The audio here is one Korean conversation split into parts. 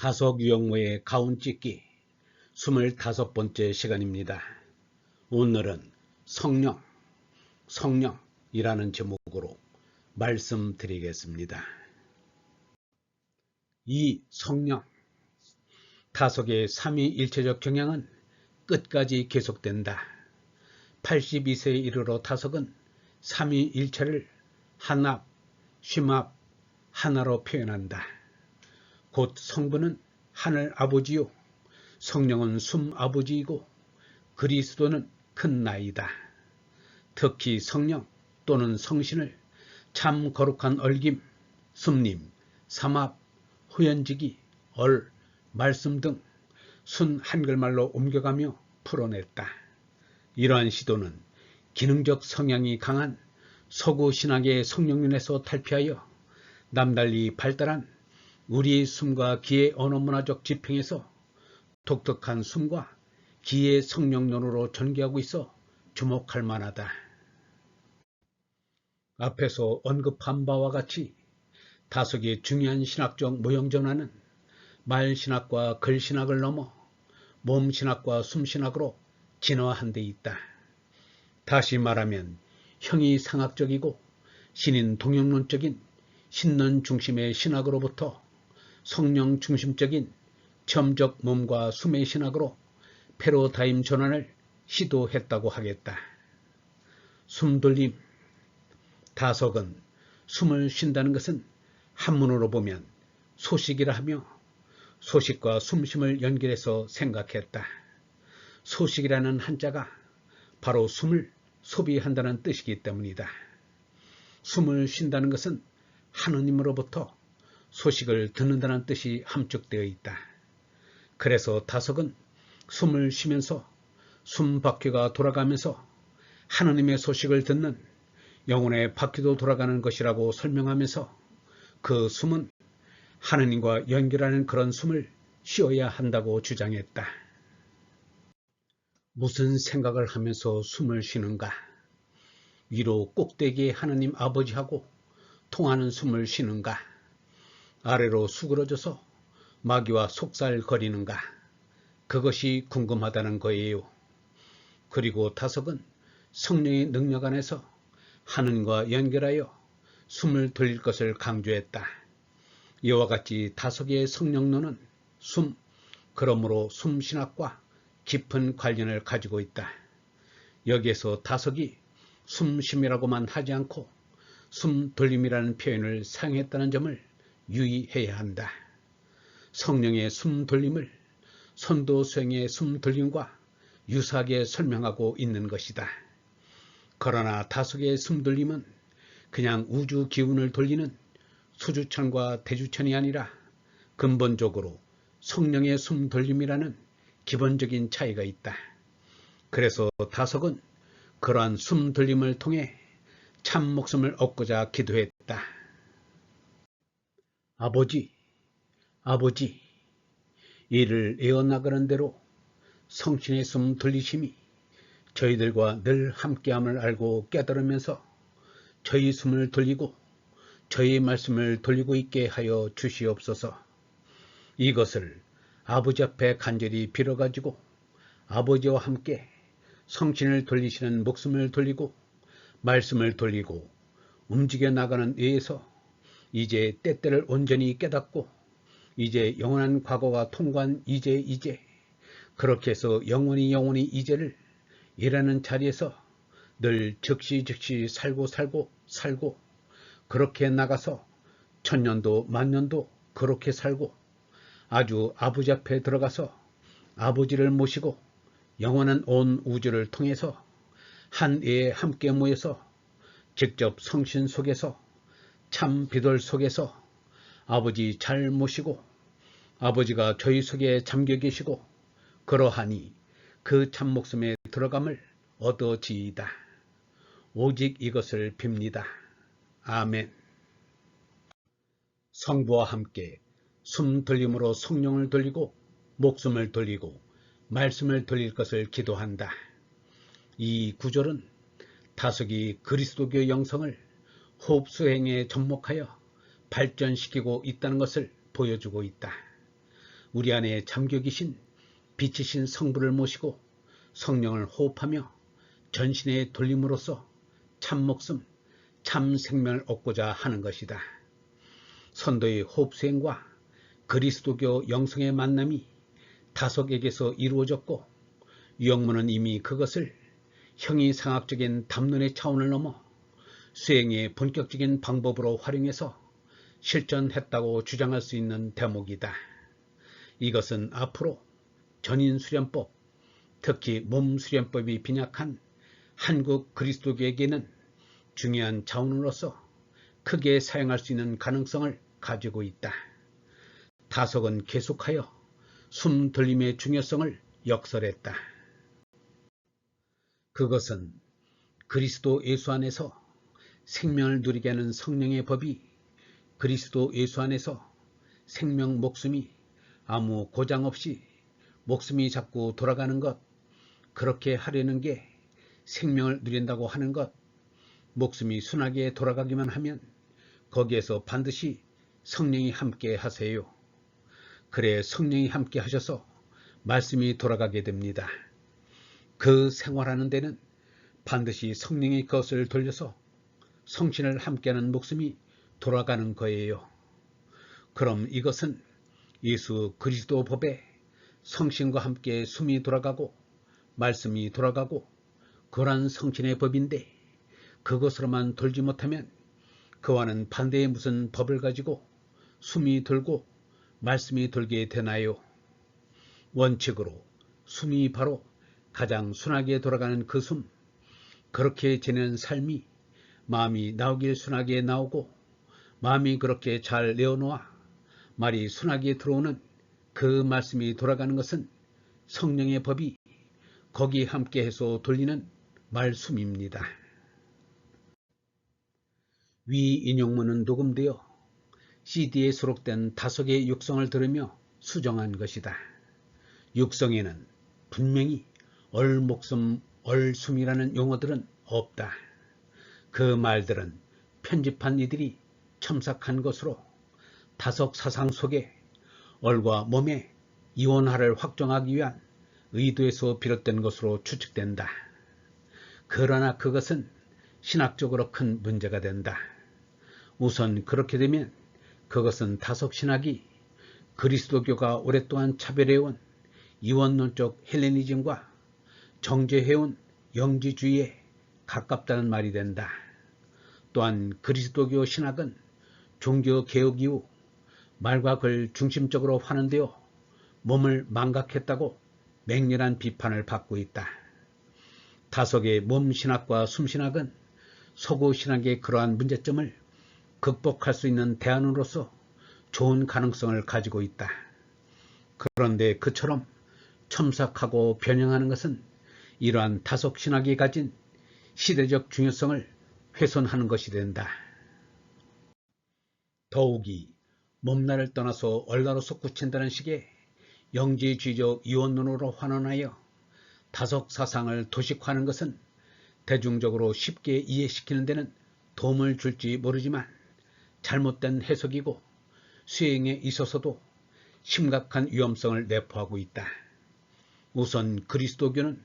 다속 유형모의 가운 찍기 25번째 시간입니다. 오늘은 성령, 성령이라는 제목으로 말씀드리겠습니다. 이 성령, 다속의 삼위일체적 경향은 끝까지 계속된다. 82세에 이르러 다속은 삼위일체를 한합, 쉼합, 하나로 표현한다. 곧 성부는 하늘 아버지요 성령은 숨 아버지이고 그리스도는 큰 나이다. 특히 성령 또는 성신을 참 거룩한 얼김, 숨님, 삼합, 후연지기, 얼, 말씀 등 순 한글말로 옮겨가며 풀어냈다. 이러한 시도는 기능적 성향이 강한 서구 신학의 성령론에서 탈피하여 남달리 발달한 우리의 숨과 기의 언어문화적 지평에서 독특한 숨과 기의 성령론으로 전개하고 있어 주목할 만하다. 앞에서 언급한 바와 같이 다속의 중요한 신학적 모형전환은 말신학과 글신학을 넘어 몸신학과 숨신학으로 진화한 데 있다. 다시 말하면 형이 상학적이고 신인 동영론적인 신론 중심의 신학으로부터 성령 중심적인 점적 몸과 숨의 신학으로 패러다임 전환을 시도했다고 하겠다. 숨돌림 다석은 숨을 쉰다는 것은 한문으로 보면 소식이라 하며 소식과 숨쉼을 연결해서 생각했다. 소식이라는 한자가 바로 숨을 소비한다는 뜻이기 때문이다. 숨을 쉰다는 것은 하느님으로부터 소식을 듣는다는 뜻이 함축되어 있다. 그래서 다석은 숨을 쉬면서 숨 바퀴가 돌아가면서 하느님의 소식을 듣는 영혼의 바퀴도 돌아가는 것이라고 설명하면서 그 숨은 하느님과 연결하는 그런 숨을 쉬어야 한다고 주장했다. 무슨 생각을 하면서 숨을 쉬는가? 위로 꼭대기에 하느님 아버지하고 통하는 숨을 쉬는가? 아래로 수그러져서 마귀와 속살거리는가? 그것이 궁금하다는 거예요. 그리고 다석은 성령의 능력 안에서 하느님과 연결하여 숨을 돌릴 것을 강조했다. 이와 같이 다석의 성령론은 숨, 그러므로 숨신학과 깊은 관련을 가지고 있다. 여기에서 다석이 숨심이라고만 하지 않고 숨 돌림이라는 표현을 사용했다는 점을 유의해야 한다. 성령의 숨 돌림을 선도 수행의 숨 돌림과 유사하게 설명하고 있는 것이다. 그러나 다속의 숨 돌림은 그냥 우주 기운을 돌리는 수주천과 대주천이 아니라 근본적으로 성령의 숨 돌림이라는 기본적인 차이가 있다. 그래서 다석은 그러한 숨 돌림을 통해 참 목숨을 얻고자 기도했다. 아버지, 아버지, 이를 에어나가는 대로 성신의 숨 돌리심이 저희들과 늘 함께함을 알고 깨달으면서 저희 숨을 돌리고 저희 말씀을 돌리고 있게 하여 주시옵소서. 이것을 아버지 앞에 간절히 빌어가지고 아버지와 함께 성신을 돌리시는 목숨을 돌리고 말씀을 돌리고 움직여 나가는 의에서 이제 때때를 온전히 깨닫고 이제 영원한 과거가 통과한 이제 이제 그렇게 해서 영원히 영원히 이제를 일하는 자리에서 늘 즉시 즉시 살고 살고 살고 그렇게 나가서 천년도 만년도 그렇게 살고 아주 아버지 앞에 들어가서 아버지를 모시고 영원한 온 우주를 통해서 한 애에 함께 모여서 직접 성신 속에서 참 비돌 속에서 아버지 잘 모시고 아버지가 저희 속에 잠겨 계시고 그러하니 그 참 목숨에 들어감을 얻어지이다. 오직 이것을 빕니다. 아멘 성부와 함께 숨 돌림으로 성령을 돌리고 목숨을 돌리고 말씀을 돌릴 것을 기도한다. 이 구절은 다석이 그리스도교 영성을 호흡 수행에 접목하여 발전시키고 있다는 것을 보여주고 있다. 우리 안에 잠겨 계신 빛이신 성부를 모시고 성령을 호흡하며 전신에 돌림으로써 참 목숨, 참 생명을 얻고자 하는 것이다. 선도의 호흡 수행과 그리스도교 영성의 만남이 다석에게서 이루어졌고 영문은 이미 그것을 형이 상학적인 담론의 차원을 넘어 수행의 본격적인 방법으로 활용해서 실전했다고 주장할 수 있는 대목이다. 이것은 앞으로 전인수련법, 특히 몸수련법이 빈약한 한국 그리스도교에게는 중요한 자원으로서 크게 사용할 수 있는 가능성을 가지고 있다. 다석은 계속하여 숨 돌림의 중요성을 역설했다. 그것은 그리스도 예수 안에서 생명을 누리게 하는 성령의 법이 그리스도 예수 안에서 생명 목숨이 아무 고장 없이 목숨이 자꾸 돌아가는 것, 그렇게 하려는 게 생명을 누린다고 하는 것, 목숨이 순하게 돌아가기만 하면 거기에서 반드시 성령이 함께 하세요. 그래 성령이 함께 하셔서 말씀이 돌아가게 됩니다. 그 생활하는 데는 반드시 성령의 것을 돌려서 성신을 함께하는 목숨이 돌아가는 거예요. 그럼 이것은 예수 그리스도 법에 성신과 함께 숨이 돌아가고 말씀이 돌아가고 그러한 성신의 법인데 그것으로만 돌지 못하면 그와는 반대의 무슨 법을 가지고 숨이 돌고 말씀이 돌게 되나요? 원칙으로 숨이 바로 가장 순하게 돌아가는 그 숨, 그렇게 지내는 삶이 마음이 나오길 순하게 나오고 마음이 그렇게 잘 내어놓아 말이 순하게 들어오는 그 말씀이 돌아가는 것은 성령의 법이 거기 함께해서 돌리는 말씀입니다. 위 인용문은 녹음되어 CD에 수록된 다섯의 육성을 들으며 수정한 것이다. 육성에는 분명히 얼목숨, 얼숨이라는 용어들은 없다. 그 말들은 편집한 이들이 첨삭한 것으로 다석 사상 속에 얼과 몸의 이원화를 확정하기 위한 의도에서 비롯된 것으로 추측된다. 그러나 그것은 신학적으로 큰 문제가 된다. 우선 그렇게 되면 그것은 다석 신학이 그리스도교가 오랫동안 차별해온 이원론적 헬레니즘과 정제해온 영지주의에 가깝다는 말이 된다. 또한 그리스도교 신학은 종교개혁 이후 말과 글 중심적으로 환원되어 몸을 망각했다고 맹렬한 비판을 받고 있다. 다석의 몸신학과 숨신학은 서구 신학의 그러한 문제점을 극복할 수 있는 대안으로서 좋은 가능성을 가지고 있다. 그런데 그처럼 첨삭하고 변형하는 것은 이러한 다속 신학이 가진 시대적 중요성을 훼손하는 것이 된다. 더욱이 몸나를 떠나서 얼라로 솟구친다는 식의 영지주의적 이원론으로 환원하여 다속 사상을 도식화하는 것은 대중적으로 쉽게 이해시키는 데는 도움을 줄지 모르지만 잘못된 해석이고 수행에 있어서도 심각한 위험성을 내포하고 있다. 우선 그리스도교는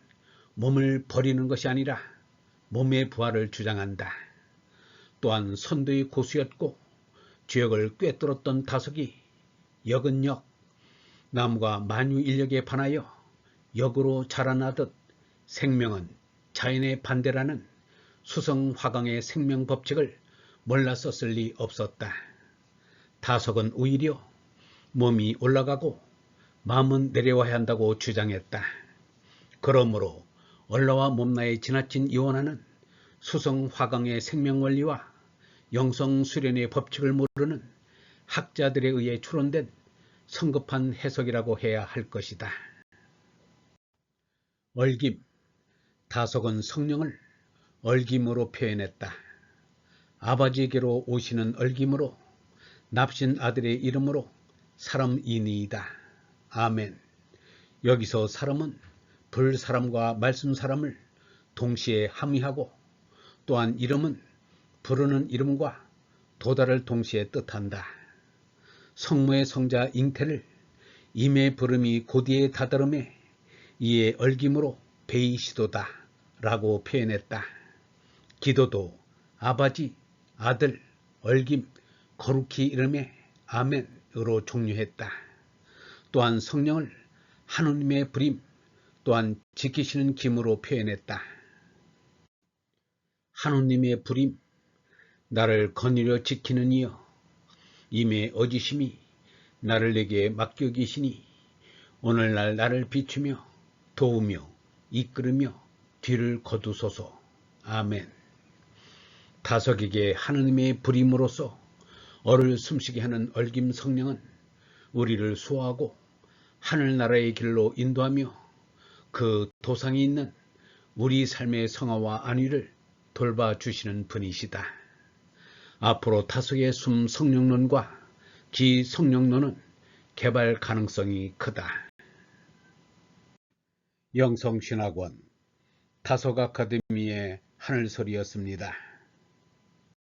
몸을 버리는 것이 아니라 몸의 부활을 주장한다. 또한 선도의 고수였고 죄역을 꿰뚫었던 다석이 역은 역, 나무가 만유인력에 반하여 역으로 자라나듯 생명은 자연의 반대라는 수성화강의 생명 법칙을 몰랐었을 리 없었다. 다석은 오히려 몸이 올라가고 마음은 내려와야 한다고 주장했다. 그러므로 얼라와 몸나에 지나친 이원하는 수성 화강의 생명원리와 영성 수련의 법칙을 모르는 학자들에 의해 추론된 성급한 해석이라고 해야 할 것이다. 얼김, 다석은 성령을 얼김으로 표현했다. 아버지에게로 오시는 얼김으로 납신 아들의 이름으로 사람이니이다. 아멘. 여기서 사람은 불사람과 말씀 사람을 동시에 함의하고 또한 이름은 부르는 이름과 도달을 동시에 뜻한다. 성모의 성자 잉태를 임의 부름이 고디에 다다름에 이에 얼김으로 베이시도다 라고 표현했다. 기도도 아바지, 아들, 얼김, 거룩히 이름에 아멘으로 종료했다. 또한 성령을 하느님의 부림, 또한 지키시는 김으로 표현했다. 하느님의 부림, 나를 거느려 지키는 이여, 임의 어지심이 나를 내게 맡겨 계시니 오늘날 나를 비추며 도우며 이끌으며 뒤를 거두소서. 아멘. 다석에게 하느님의 부림으로써 얼을 숨쉬게 하는 얼김 성령은 우리를 수호하고 하늘나라의 길로 인도하며 그 도상이 있는 우리 삶의 성화와 안위를 돌봐주시는 분이시다. 앞으로 다석의 숨 성령론과 기 성령론은 개발 가능성이 크다. 영성신학원 다석 아카데미의 하늘소리였습니다.